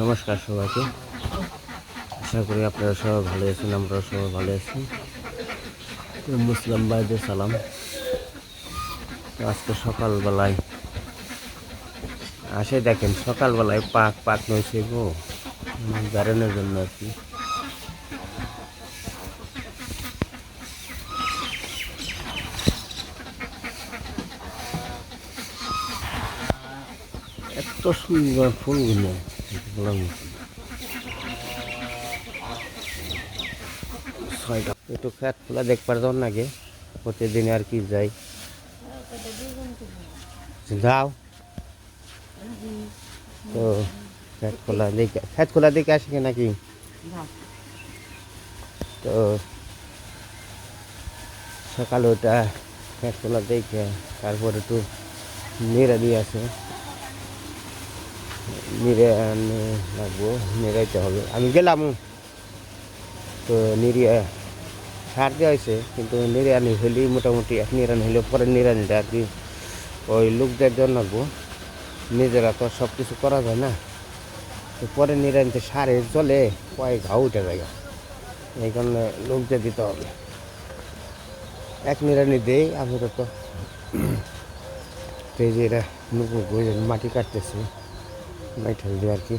নমস্কার সবাইকে। আশা করি আপনারা সবাই ভালো আছেন আমরা সবাই ভালো আছি। মুসলিম ভাইদের সালাম। আজকে সকালবেলায়, আসে দেখেন, সকালবেলায় পাক পাক নইছে গো। বেড়ানোর জন্য আর কি। এত সুন্দর ফুলগুলো। ছয়টা। একটু খেত খোলা দেখবার যাও নাকি প্রতিদিন আর কি যাই। যাও। তো খেত খোলা দেখে খেত খোলা দেখে আসি নাকি? তো সকালে ওটা খেত খোলা দেখে, তারপর একটু মেয়েরা দিয়ে আছে নিরে লাগবো নিরাইতে হবে। আমি গেলাম। তো নিরিয়া সার দেওয়া হয়েছে, কিন্তু নিরানি হইলেই মোটামুটি এক নিরানি হইলে পরে নিরানিটা আর কি ওই লোকদের জন্য লাগবো। নিজেরা তো সব কিছু করা যায় না। তো পরে নিরানিতে সারে চলে কয়েক ঘাও উঠে যায়। এই কারণে লোকদের দিতে হবে। এক নিরানি দেই আমি তো এই যে এরা নুপুর মাটি কাটতেছে। মাইঠাল দিয়ে আর কি।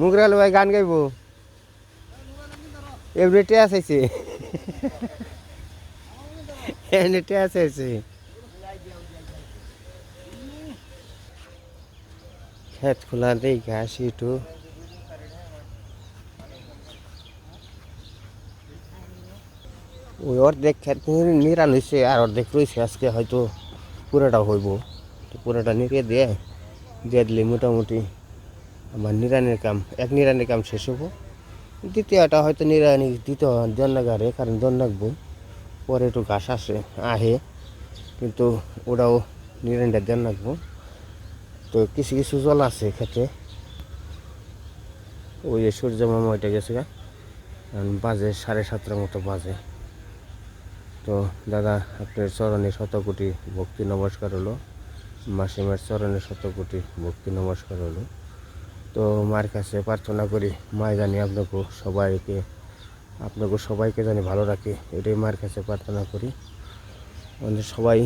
মুগরাল ভাই, গান গাইব? এমনি টেয়াস আইছে এমনি আইছে খেত খোলা দেই ঘাস একটু ওই অর্ধেক খেত নিরান হয়েছে আর অর্ধেক রয়েছে আজকে হয়তো পুরোটা হইব। তো পুরোটা নিরিয়ে দিয়ে দিয়ে দিলে মোটামুটি আমার নিরানের কাম, এক নিরানের কাম শেষ হব। দ্বিতীয়টা হয়তো নিরানি দ্বিতীয় জন লাগারে, কারণ জন রাখব পরে একটু ঘাস আসে, আহে, কিন্তু ওটাও নিরানটা জন রাখব তো কিছু কিছু জল আছে খেতে ওই সূর্য মামা গেছে গা। বাজে সাড়ে সাতটার মতো বাজে। তো দাদা, আপনার চরণে শত কোটি ভক্তি নমস্কার হলো। মাসিমার চরণে শত কোটি ভক্তি নমস্কার হলো। তো মার কাছে প্রার্থনা করি মায় জানি আপনাকে সবাইকে আপনাকে সবাইকে জানি ভালো রাখে, এটাই মার কাছে প্রার্থনা করি। মানে সবাই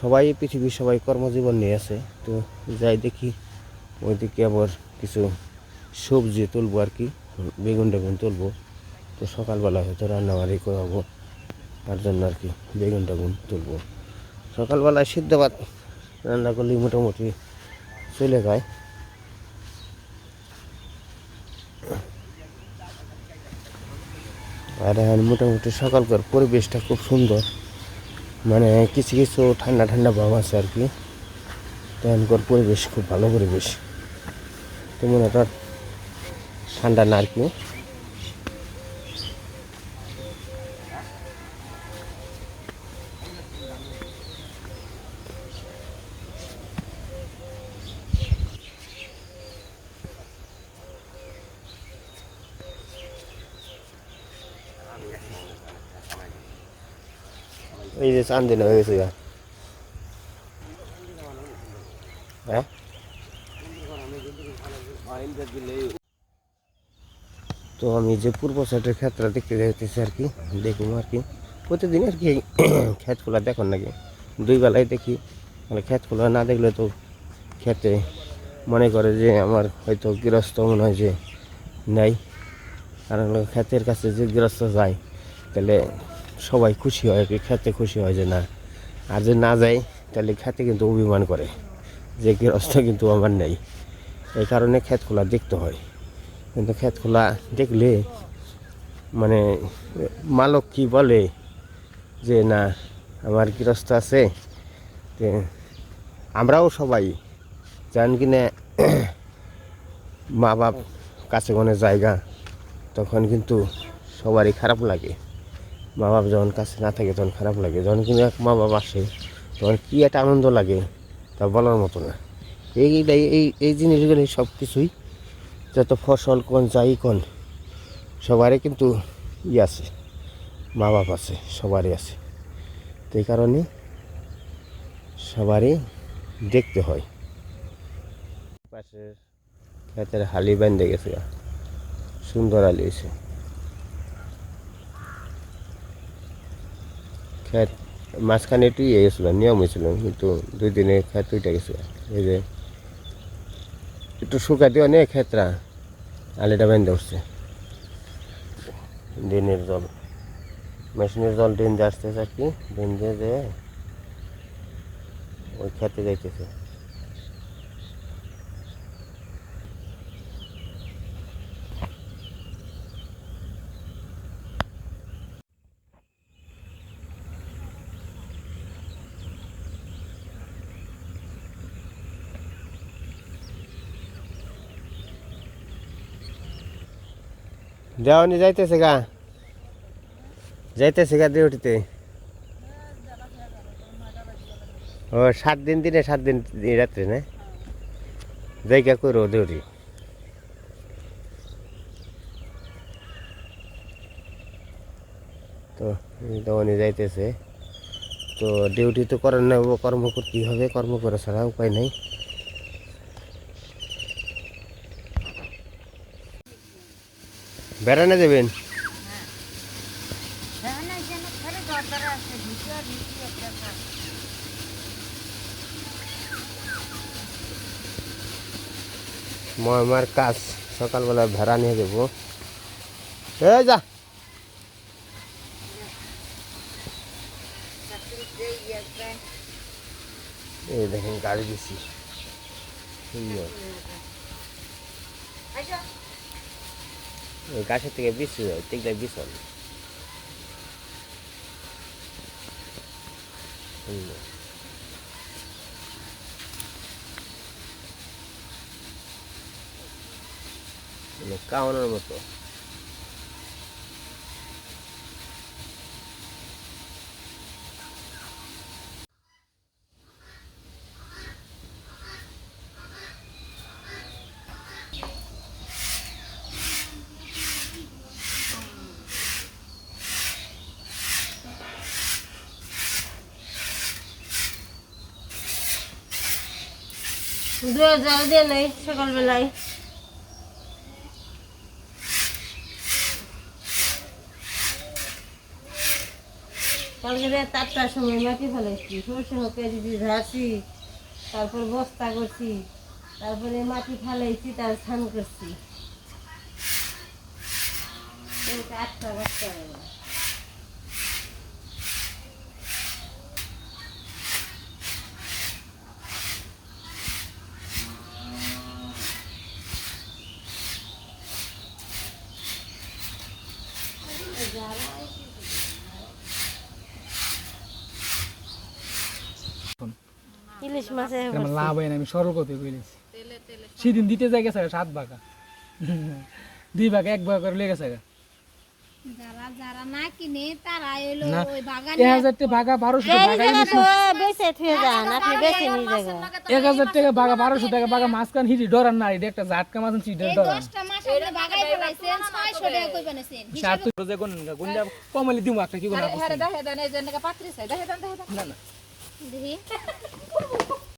সবাই পৃথিবীর সবাই কর্মজীবন নিয়ে আছে, তো যাই দেখি, ওইদিকে আবার কিছু সবজি তুলবো আর কি, বেগুন টেগুন তুলবো। তো সকালবেলা হয়তো রান্নাবাড়ি করাবো, তার জন্য আর কি বেগুন টেগুন তুলবো। সকালবেলায় সিদ্ধ ভাত রান্না করলেই মোটামুটি চলে যায়। আর মোটামুটি সকালকার পরিবেশটা খুব সুন্দর। মানে কিছু কিছু ঠান্ডা ঠান্ডা ভাব আছে আর কি। তখনকার পরিবেশ খুব ভালো পরিবেশ। তেমন একটা ঠান্ডা না আর কি এই যে চান দিন হয়ে গেছে হ্যাঁ তো আমি যে পূর্ব সাইডের ক্ষেত্রে দেখতে যাইতেছি আর কি দেখুন আর কি। প্রতিদিন আর কি ক্ষেত খোলা দেখুন নাকি? দুই বেলায় দেখি। মানে ক্ষেত খোলা না দেখলে তো খেতে মনে করে যে আমার হয়তো গৃহস্থ মনে হয় যে নেই। কারণ ক্ষেতের কাছে যে গৃহস্থ যায়, তাহলে সবাই খুশি হয়, কি খেতে খুশি হয় যে না। আর যে না যায়, তাহলে খেতে কিন্তু অভিমান করে। যে গৃহস্থ কিন্তু আমার নেই। এই কারণে ক্ষেত খোলা দেখতে হয়। কিন্তু ক্ষেতগুলা দেখলে মানে মালক কি বলে যে না, আমার গৃহস্থ আছে আমরাও সবাই জান কিনা মা বাপ কাছে কোনো জায়গা, তখন কিন্তু সবারই খারাপ লাগে। মা বাপ যখন কাছে না থাকে তখন খারাপ লাগে। যখন কিন্তু এক মা বাপ আসে, তখন কী একটা আনন্দ লাগে তা বলার মতো না। এইটাই এই এই জিনিসগুলি সব কিছুই যত ফসল কোন যাই কোন সবারই কিন্তু ই আছে, মা বাপ আছে, সবারই আছে। তো এই কারণে সবারই দেখতে হয়। পাশের ক্ষেতের হালি বেঁধে গেছে সুন্দর আলি হয়েছে। ক্ষেত মাঝখানে একটু ইয়ে গেছিল নিয়ম হয়েছিল কিন্তু দুই দিনে খেত উঠে গেছিল এই যে একটু শুকাতে অনেক ক্ষেত্রা আলিটা বেঁধে উঠছে। দিনের জল। মেশিনের জল দিন দিয়ে আসতেছে আর কি দিন দিয়ে যে ওই খেতে যাইতেছে। দেওয়ানি যাইতেছে গা। যাইতেছে গা ডিউটিতে ও, সাত দিন দিনে, সাত দিন রাত্রে না? জায়গা করো ডিউটি তো, দেওয়ানি যাইতেছে। তো, ডিউটি তো করার না কর্ম করতেই হবে? কর্ম করা ছাড়া উপায় নাই। বেড়ানো যাবেন? মই আমার কাজ সকালবেলা ভেড়া নিয়ে যাব। এ যা। এই দেখেন গাড়ি দিছি। সুন্দর ওই গাছের থেকে বিষ হয় সুন্দর মানে কাউনের মতো। সকালবেলায়। চারটার সময় মাটি তারপর বস্তা করছি, তারপরে মাটি ফেলাইছি, তার স্নান করছি। আটটা বস্তা আমার লাভ হয় না আমি সরকতে কইলেছি। সেদিন দিতে যাই গেছে সাত ভাগা দুই ভাগা এক ভাগা করে লেগে গেছে যারা যারা না কিনে তারা এলো ওই বাগানে এক হাজার টাকা ভাগা বারোশো এই ভাগা তো বেঁচে থুয়ে যান আপনি বেঁচে নিয়ে যাবেন। এক হাজার টাকা ভাগা বারোশো টাকা ভাগা মাঝখান হিটি ডরান না এটা একটা ঝাটকা মাছেন চিটের ডরান দশটা মাস আপনি বাগাই ফেলাইছেন ছয়শো টাকা কই বানাইছেন সাত তো যে কোন গুন্ডা কমালি দিমু একটা কি কোন না না। দেখি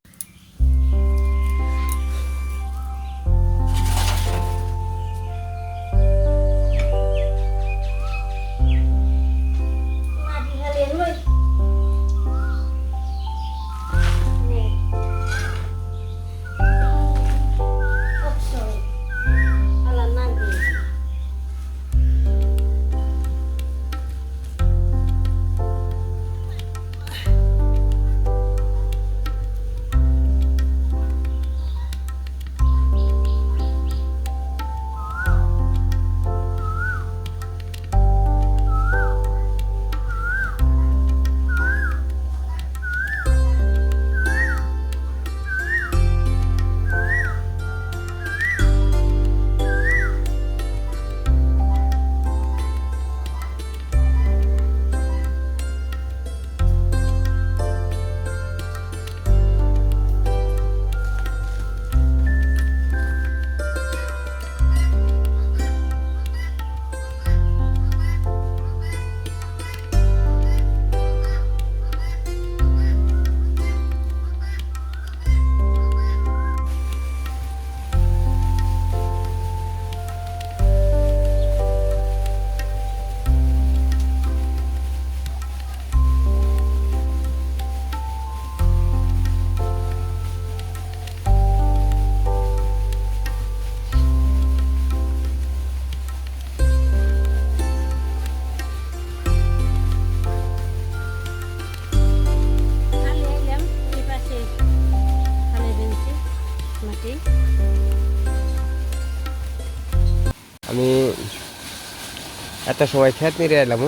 এত সময় খেত নিয়ে এলাম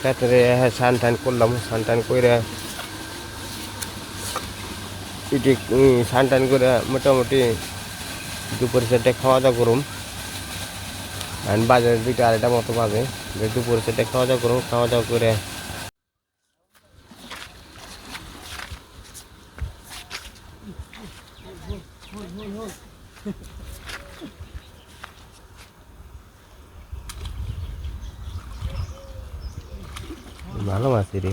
খেত হ্যাঁ স্নান টান করলাম, স্নান টান করে এটি স্নান টান করে মোটামুটি দুপুর চারটে খাওয়া দাওয়া করুম। আর বাজে দুইটা আড়াইটা মতো বাজে দুপুর চারটে খাওয়া দাওয়া করুম, খাওয়া দাওয়া করে ভালো আছি রে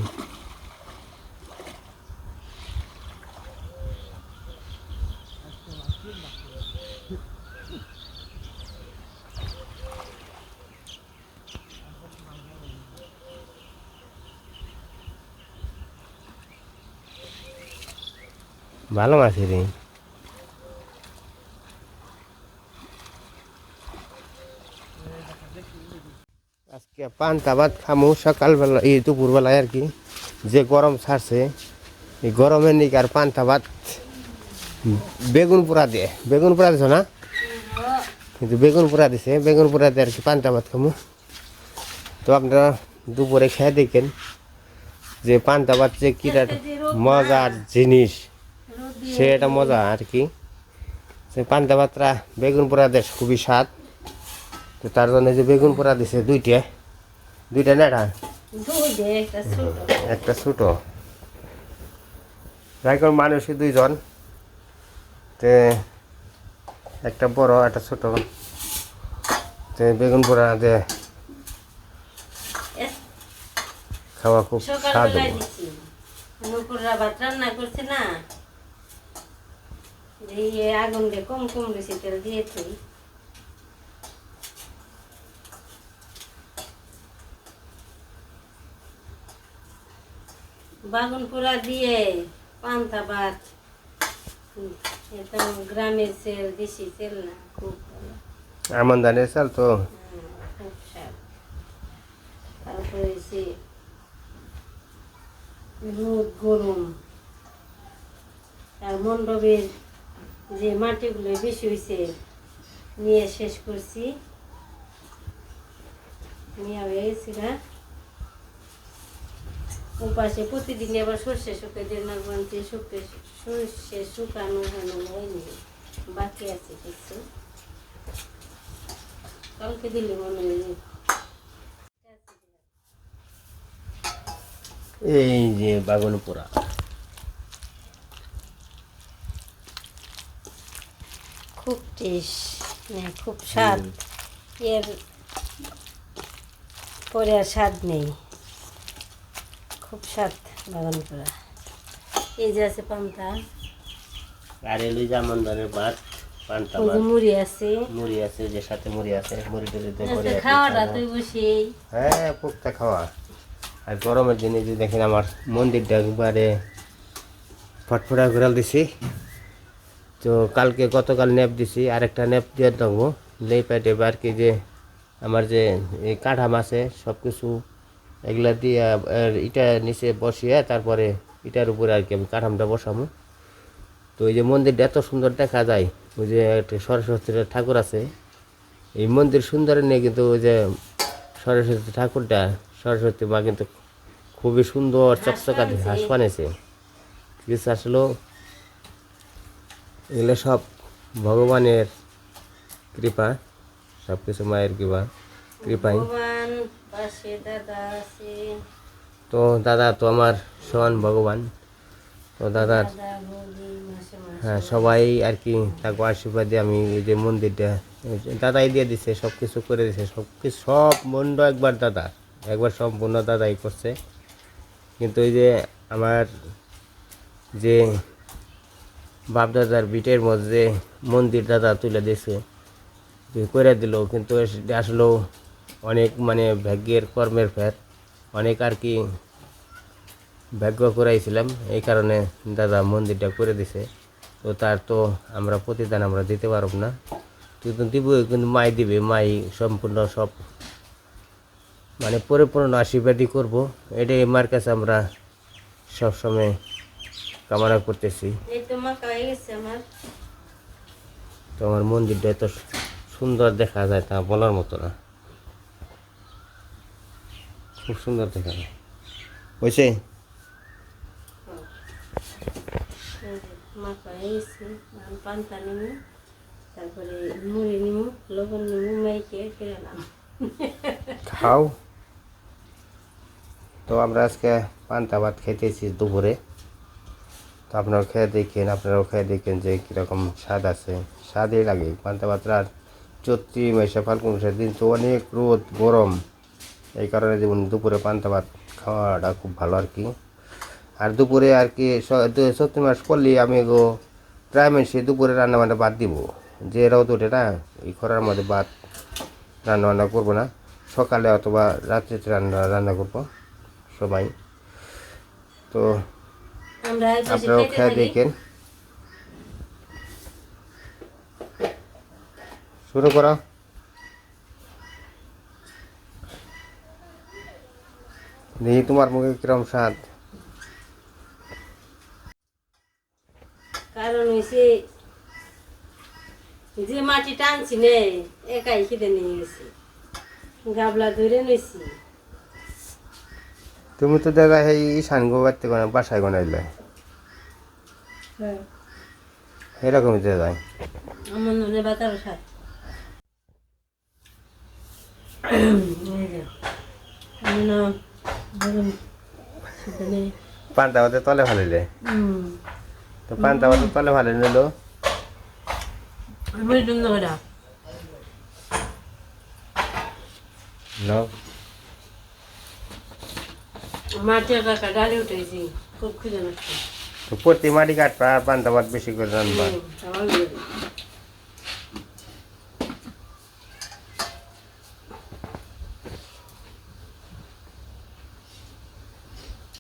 ভালো আছি রে আজকে পান্তা ভাত খামু সকালবেলা, এই দুপুরবেলায় আর কি। যে গরম ছাড়ছে, এই গরমের নিকে আর পান্তা ভাত বেগুন পোড়া দিয়ে। বেগুন পোড়া দিছ না? কিন্তু বেগুন পোড়া দিছে, বেগুন পোড়া দিয়ে আর কি পান্তা ভাত খামু। তো আপনারা দুপুরে খেয়ে দেখেন যে পান্তা ভাত যে কিরা মজার জিনিস। সে একটা মজা আর কি। পান্তা ভাতটা বেগুন পোড়া দেশ খুবই স্বাদ। তো তার জন্য যে বেগুন পোড়া দিছে দুইটা দুইটা না এটা? একটা ছোট। ছোটো। এখন মানুষই দুইজন। তে একটা বড় একটা ছোট। তে বেগুন পোড়া এ- খাওয়া খুব স্বাদ। রান্না করছে না। দিয়ে আগুন দিয়ে কম কম বেশি তেল দিয়ে থই। বাগুন পোড়া দিয়ে পান্তা ভাত। এটা গ্রামের সেল দেশি সেল না খুব ভালো। আমন ধানের চাল তো? হ্যাঁ, খুব স্বাদ তারপরে সে রোদ গরম। আর মণ্ডপের যে মাটিগুলো বেশি হয়েছে নিয়ে শেষ করছি। নিয়ে হয়ে গেছি উপাসে প্রতিদিন আবার সর্ষে শুকে দিন না বলছে শুকে সর্ষে শুকানো হয়নি হয়নি। বাকি আছে কিছু। কালকে দিলে মনে হয় এই যে বাগুন পোড়া খুব টেস্ট মানে খুব স্বাদ। এর পরে আর স্বাদ নেই। খুব স্বাদ বাগান করা। এই যে আছে পান্তা। আর এলুই যে আমন ভাত পান্তা ভাত। মুড়ি আছে। মুড়ি আছে যে সাথে মুড়ি আছে মুড়ি টুড়ি দিয়ে করে আচ্ছা, খাওয়াটা তুই বসেই। হ্যাঁ পুক্তা খাওয়া। আর গরমের দিনে যে দেখেন আমার মন্দিরটা একবারে ফটফটা ঘুরাল দিছি। তো কালকে গতকাল নেপ দিছি আরেকটা নেপ দিয়ে দেবো। লেই পেটে আর কি যে আমার যে এই কাঠা মাছে সব কিছু এগুলা দিয়ে ইটা নিচে বসিয়ে তারপরে ইটার উপরে আর কি আমি কাঠামটা বসাবো। তো এই যে মন্দিরটা এত সুন্দর দেখা যায় ওই যে একটা সরস্বতীর ঠাকুর আছে। এই মন্দির সুন্দর নিয়ে কিন্তু ওই যে সরস্বতী ঠাকুরটা সরস্বতী মা কিন্তু খুবই সুন্দর চকচকা। হাঁস বানিয়েছে কিছু আসলে এগুলো সব ভগবানের কৃপা সব কিছু মায়ের কৃপা কৃপাই। তো দাদা তো আমার সমান ভগবান। তো দাদার হ্যাঁ সবাই আর কি তাকে আশীর্বাদ দিয়ে আমি এই যে মন্দিরটা দাদাই দিয়ে দিছে সব কিছু করে দিছে সব কিছু সব মন্ড একবার দাদা একবার সম্পূর্ণ দাদাই করছে। কিন্তু ওই যে আমার যে বাপদাদার বিটের মধ্যে মন্দির দাদা তুলে দিয়েছে। করে দিল, কিন্তু আসলেও অনেক মানে ভাগ্যের কর্মের ফের। অনেক আর কি ভাগ্য করাইছিলাম এই কারণে দাদা মন্দিরটা করে দিছে। তো তার তো আমরা প্রতিদান আমরা দিতে পারব না। কিন্তু দিব, কিন্তু মাই দিবে, মাই সম্পূর্ণ সব মানে পরিপূর্ণ আশীর্বাদই করব। এটাই মার কাছে আমরা সবসময় কামনা করতেছি। এই তো মাকা হয়ে গেছে আমার? মন্দিরটা এত সুন্দর দেখা যায় তা বলার মতো না। খুব সুন্দর দেখা যায়। হয়েছে এখন পান্তা নিমু তারপরে মুড়ি নিমু লবণ নিমু মাইকে খেলাম খাও। তো আমরা আজকে পান্তা ভাত খেতেছি দুপুরে। তো আপনারা খেয়ে দেখেন, আপনারাও খেয়ে দেখেন যে কীরকম স্বাদ আছে। স্বাদই লাগে। পান্তা ভাত আর চৈত্রি মাসে ফাল্গুন মাসের দিন তো অনেক রোদ, গরম। এই কারণে যেমন দুপুরে পান্তা ভাত খাওয়াটা খুব ভালো আর কি। আর দুপুরে আর কি চৈত্রি মাস করলে আমি গো প্রায় মাসে দুপুরে রান্না বান্না বাদ দিব। যে রোদ ওঠে না, এই খরার মধ্যে ভাত রান্না বান্না করব না। সকালে অথবা রাত্রে রান্না রান্না করব সবাই। তো আপনারাও খেয়ে দেখেন। শুরু করো। দেখি তোমার মুখে কিরম স্বাদ। কারণ হয়েছে যে মাটি টানছি নে একাই খেতে নিয়ে গেছি। গাবলা ধরে নিয়েছি তুমি তো দাদা এই ঈশান গোবাইতে কোনো বাসায় এরকমই দাদা ননে বাতার সাথ আমি না পান্তা ভাতে তলে হুম। তো পান্তা ভাতে তলে ভালো নিল। নাও। মাটির কাকা ডালে উঠেছি খুব নষ্ট তো প্রতি মাটি কাটবা পান্তা বেশি করে রান্না।